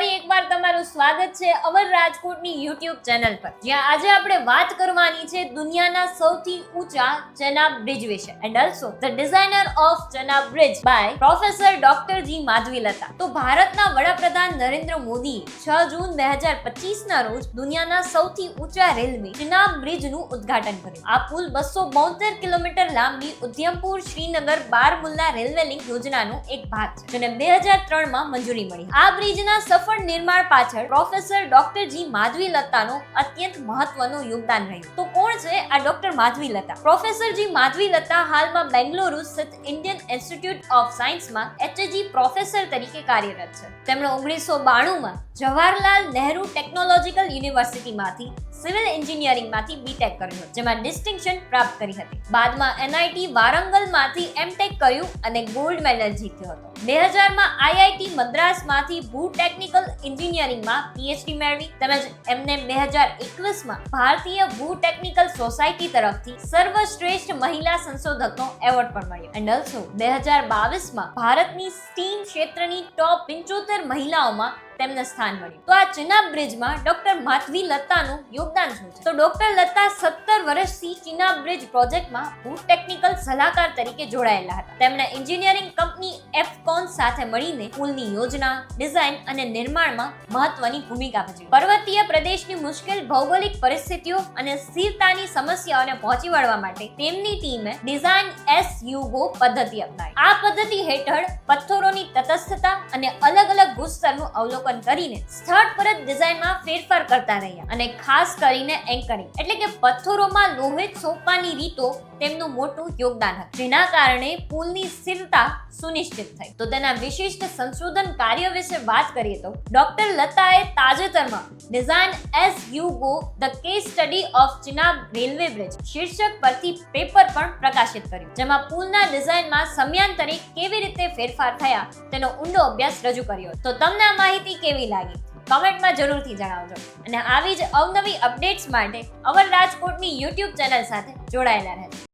ફરી એકવાર તમારું સ્વાગત છે અમર રાજકોટની યુટ્યુબ ચેનલ પર. જ્યાં આજે આપણે વાત કરવાની છે દુનિયાના સૌથી ઊંચા ચનાબ બ્રિજ વિશે. And also the designer of Chenab bridge by professor doctor G Madhavilatha તો ભારતના વડાપ્રધાન નરેન્દ્ર મોદીએ છ જૂન બે હજાર પચીસ ના રોજ દુનિયાના સૌથી ઊંચા રેલવે ચનાબ બ્રિજનું ઉદ્ઘાટન કર્યું. આ પુલ બસો બોતેર કિલોમીટર લાંબી ઉધ્યમપુર શ્રીનગર બારમુલ્લા રેલવે લિંક યોજનાનો એક ભાગ છે, જેને બે હજાર ત્રણમાં મંજૂરી મળી. આ બ્રિજના સફળ નિર્માણ પાછળ પ્રોફેસર ડોક્ટર જી માધવી લતાનું અત્યંત મહત્વનું યોગદાન રહ્યું. તો કોણ છે આ doctor Madhavi Latha? Professor G Madhavi Latha હાલમાં બેંગલુરુ સ્થિત ઇન્ડિયન ઇન્સ્ટિટ્યૂટ ઓફ સાયન્સમાં એચજી પ્રોફેસર તરીકે કાર્યરત છે. તેમણે ઓગણીસો બાણુંમાં જવાહરલાલ નહેરુ ટેકનોલોજીકલ યુનિવર્સિટીમાંથી સિવિલ એન્જિનિયરિંગમાંથી બીટેક કર્યું જેમાં ડિસ્ટિંક્શન પ્રાપ્ત કરી હતી. બાદમાં એનઆઈટી વારંગલમાંથી એમટેક કર્યું અને ગોલ્ડ મેડલ જીત્યો હતો. બે હજારમાં આઈઆઈટી મદ્રાસમાંથી ભૂ ટેકનિકલ એન્જિનિયરિંગમાં પીએચડી મેળવી તેમજ એમને બે હજાર એકવીસમાં ભારતીય ભૂ ટેકનિકલ સોસાયટી તરફથી સર્વશ્રેષ્ઠ મહિલા સંશોધકનો એવોર્ડ પણ મળ્યો. એન્ડ ઓલ્સો બે હજાર બાવીસમાં ભારતની સ્ટીમ ક્ષેત્રની ટોપ પંચોતેર મહિલાઓમાં તેમને સ્થાન મળ્યું. તો આ ચિનાબ બ્રિજમાં ડોક્ટર માધવી લતાનું યોગદાન શું છે? તો ડોક્ટર લતા સત્તર વર્ષથી ચિનાબ બ્રિજ પ્રોજેક્ટમાં ભૂ ટેકનિકલ સલાહકાર તરીકે જોડાયેલા હતા. તેમણે એન્જિનિયરિંગ કંપની એફકોન સાથે મળીને પુલની યોજના, ડિઝાઇન અને નિર્માણમાં મહત્વની ભૂમિકા ભજવી. પર્વતીય પ્રદેશની મુશ્કેલ ભૌગોલિક પરિસ્થિતિઓ અને સ્થિરતાની સમસ્યાઓને પહોંચી વળવા માટે તેમની ટીમે ડિઝાઇન એસ યુગો પદ્ધતિ અપનાવી. આ પદ્ધતિ હેઠળ પથ્થરોની તટસ્થતા અને અલગ અલગ ભૂસ્તરનું અવલોકન કરીને સ્થળ પર જ ડિઝાઇનમાં ફેરફાર કરતા રહ્યા અને ખાસ કરીને એન્કરિંગ એટલે કે પથ્થરોમાં લોહિત સોંપવાની રીતો તેમનું મોટું યોગદાન હતું. જેના કારણે પુલની સ્થિરતા સુનિશ્ચિત થઈ. તો તેના વિશિષ્ટ સંશોધન કાર્ય વિશે વાત કરીએ તો, ડોક્ટર લતાએ તાજેતરમાં design as you go the case study of Chenab railway bridge શીર્ષક પરથી પેપર પણ પ્રકાશિત કર્યું, જેમાં પુલના ડિઝાઇનમાં સમયાંતરે કેવી રીતે ફેરફાર થયા તેનો ઊંડો અભ્યાસ રજૂ કર્યો તો તમને આ માહિતી કેવી લાગી? કમેન્ટમાં જરૂરથી જણાવજો. અને આવી જ અવનવી અપડેટ્સ માટે અમર રાજકોટની યુટ્યુબ ચેનલ સાથે જોડાયેલા રહેજો.